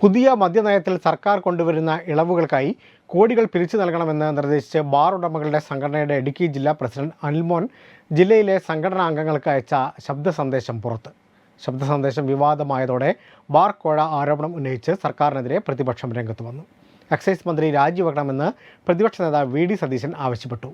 പുതിയ മദ്യനയത്തിൽ സർക്കാർ കൊണ്ടുവരുന്ന ഇളവുകൾക്കായി കോടികൾ പിരിച്ചു നൽകണമെന്ന് നിർദ്ദേശിച്ച് ബാർ ഉടമകളുടെ സംഘടനയുടെ ഇടുക്കി ജില്ലാ പ്രസിഡന്റ് അനിൽമോൻ ജില്ലയിലെ സംഘടനാ അംഗങ്ങൾക്ക് അയച്ച ശബ്ദ സന്ദേശം പുറത്ത്. ശബ്ദ സന്ദേശം വിവാദമായതോടെ ബാർ കോഴ ആരോപണം ഉന്നയിച്ച് സർക്കാരിനെതിരെ പ്രതിപക്ഷം രംഗത്ത് വന്നു. എക്സൈസ് മന്ത്രി രാജിവെക്കണമെന്ന് പ്രതിപക്ഷ നേതാവ് വി ഡി സതീശൻ ആവശ്യപ്പെട്ടു.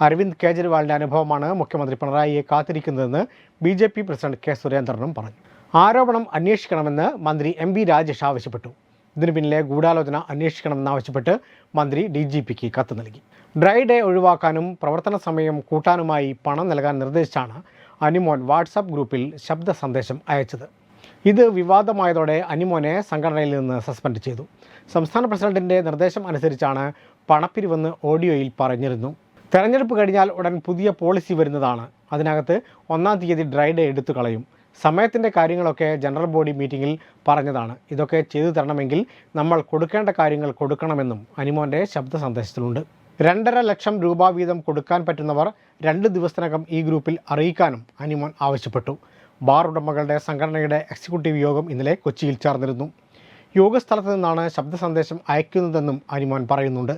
അരവിന്ദ് കെജ്രിവാളിന്റെ അനുഭവമാണ് മുഖ്യമന്ത്രി പിണറായിയെ കാത്തിരിക്കുന്നതെന്ന് B J P president K സുരേന്ദ്രനും പറഞ്ഞു. ആരോപണം അന്വേഷിക്കണമെന്ന് മന്ത്രി എം വി രാജേഷ് ആവശ്യപ്പെട്ടു. ഇതിനു പിന്നിലെ ഗൂഢാലോചന അന്വേഷിക്കണമെന്നാവശ്യപ്പെട്ട് മന്ത്രി ഡി ജി പിക്ക് കത്ത് നൽകി. ഡ്രൈ ഡേ ഒഴിവാക്കാനും പ്രവർത്തന സമയം കൂട്ടാനുമായി പണം നൽകാൻ നിർദ്ദേശിച്ചാണ് അനിമോൻ വാട്സാപ്പ് ഗ്രൂപ്പിൽ ശബ്ദ സന്ദേശം അയച്ചത്. ഇത് വിവാദമായതോടെ അനിമോനെ സംഘടനയിൽ നിന്ന് സസ്പെൻഡ് ചെയ്തു. സംസ്ഥാന പ്രസിഡന്റിന്റെ നിർദ്ദേശം അനുസരിച്ചാണ് പണപ്പിരിവെന്ന് ഓഡിയോയിൽ പറഞ്ഞിരുന്നു. തെരഞ്ഞെടുപ്പ് കഴിഞ്ഞാൽ ഉടൻ പുതിയ പോളിസി വരുന്നതാണ്. അതിനകത്ത് ഒന്നാം തീയതി ഡ്രൈ ഡേ എടുത്തു കളയും. സമയത്തിന്റെ കാര്യങ്ങളൊക്കെ ജനറൽ ബോഡി മീറ്റിങ്ങിൽ പറഞ്ഞതാണ്. ഇതൊക്കെ ചെയ്തു തരണമെങ്കിൽ നമ്മൾ കൊടുക്കേണ്ട കാര്യങ്ങൾ കൊടുക്കണമെന്നും അനിമോന്റെ ശബ്ദ സന്ദേശത്തിലുണ്ട്. രണ്ടര ലക്ഷം രൂപ വീതം കൊടുക്കാൻ പറ്റുന്നവർ രണ്ട് ദിവസത്തിനകം ഈ ഗ്രൂപ്പിൽ അറിയിക്കാനും അനിമോൻ ആവശ്യപ്പെട്ടു. ബാർ ഉടമകളുടെ സംഘടനയുടെ എക്സിക്യൂട്ടീവ് യോഗം ഇന്നലെ കൊച്ചിയിൽ ചേർന്നിരുന്നു. യോഗസ്ഥലത്ത് നിന്നാണ് ശബ്ദ സന്ദേശം അയക്കുന്നതെന്നും അനിമോൻ പറയുന്നുണ്ട്.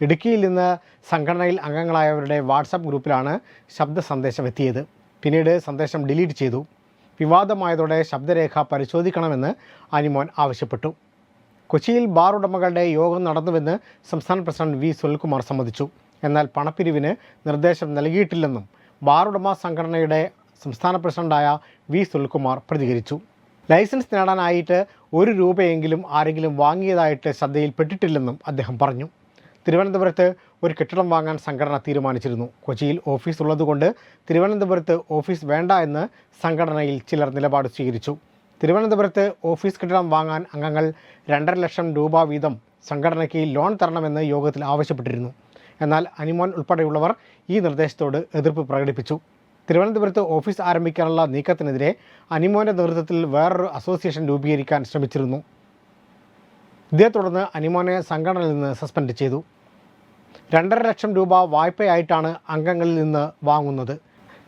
ഇടുക്കിയിൽ നിന്ന് സംഘടനയിൽ അംഗങ്ങളായവരുടെ വാട്സാപ്പ് ഗ്രൂപ്പിലാണ് ശബ്ദ സന്ദേശം എത്തിയത്. പിന്നീട് സന്ദേശം ഡിലീറ്റ് ചെയ്തു. വിവാദമായതോടെ ശബ്ദരേഖ പരിശോധിക്കണമെന്ന് അനിമോൻ ആവശ്യപ്പെട്ടു. കൊച്ചിയിൽ ബാർ ഉടമകളുടെ യോഗം നടന്നുവെന്ന് സംസ്ഥാന പ്രസിഡന്റ് വി സുനിൽകുമാർ സമ്മതിച്ചു. എന്നാൽ പണപ്പിരിവിന് നിർദ്ദേശം നൽകിയിട്ടില്ലെന്നും ബാർ ഉടമ സംഘടനയുടെ സംസ്ഥാന പ്രസിഡന്റായ വി സുനിൽകുമാർ പ്രതികരിച്ചു. ലൈസൻസ് നേടാനായിട്ട് ഒരു രൂപയെങ്കിലും ആരെങ്കിലും വാങ്ങിയതായിട്ട് ശ്രദ്ധയിൽപ്പെട്ടിട്ടില്ലെന്നും അദ്ദേഹം പറഞ്ഞു. തിരുവനന്തപുരത്ത് ഒരു കെട്ടിടം വാങ്ങാൻ സംഘടന തീരുമാനിച്ചിരുന്നു. കൊച്ചിയിൽ ഓഫീസ് ഉള്ളതുകൊണ്ട് തിരുവനന്തപുരത്ത് ഓഫീസ് വേണ്ട എന്ന് സംഘടനയിൽ ചിലർ നിലപാട് സ്വീകരിച്ചു. തിരുവനന്തപുരത്ത് ഓഫീസ് കെട്ടിടം വാങ്ങാൻ അംഗങ്ങൾ രണ്ടര ലക്ഷം രൂപ വീതം സംഘടനയ്ക്ക് ലോൺ തരണമെന്ന് യോഗത്തിൽ ആവശ്യപ്പെട്ടിരുന്നു. എന്നാൽ അനിമോൻ ഉൾപ്പെടെയുള്ളവർ ഈ നിർദ്ദേശത്തോട് എതിർപ്പ് പ്രകടിപ്പിച്ചു. തിരുവനന്തപുരത്ത് ഓഫീസ് ആരംഭിക്കാനുള്ള നീക്കത്തിനെതിരെ അനിമോന്റെ നേതൃത്വത്തിൽ വേറൊരു അസോസിയേഷൻ രൂപീകരിക്കാൻ ശ്രമിച്ചിരുന്നു. ഇതേ തുടർന്ന് അനിമോനെ സംഘടനയിൽ നിന്ന് സസ്പെൻഡ് ചെയ്തു. രണ്ടര ലക്ഷം രൂപ വായ്പയായിട്ടാണ് അംഗങ്ങളിൽ നിന്ന് വാങ്ങുന്നത്.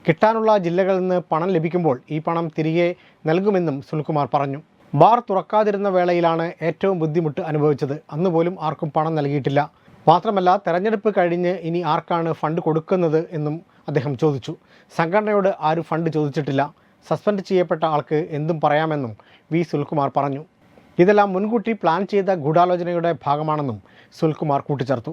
കിട്ടാനുള്ള ജില്ലകളിൽ നിന്ന് പണം ലഭിക്കുമ്പോൾ ഈ പണം തിരികെ നൽകുമെന്നും സുനിൽകുമാർ പറഞ്ഞു. ബാർ തുറക്കാതിരുന്ന വേളയിലാണ് ഏറ്റവും ബുദ്ധിമുട്ട് അനുഭവിച്ചത്. അന്ന് പോലും ആർക്കും പണം നൽകിയിട്ടില്ല. മാത്രമല്ല തെരഞ്ഞെടുപ്പ് കഴിഞ്ഞ് ഇനി ആർക്കാണ് ഫണ്ട് കൊടുക്കുന്നത് എന്നും അദ്ദേഹം ചോദിച്ചു. സംഘടനയോട് ആരും ഫണ്ട് ചോദിച്ചിട്ടില്ല. സസ്പെൻഡ് ചെയ്യപ്പെട്ട ആൾക്ക് എന്തും പറയാമെന്നും വി. സുൽകുമാർ പറഞ്ഞു. ഇതെല്ലാം മുൻകൂട്ടി പ്ലാൻ ചെയ്ത ഗൂഢാലോചനയുടെ ഭാഗമാണെന്നും സുൽകുമാർ കൂട്ടിച്ചേർത്തു.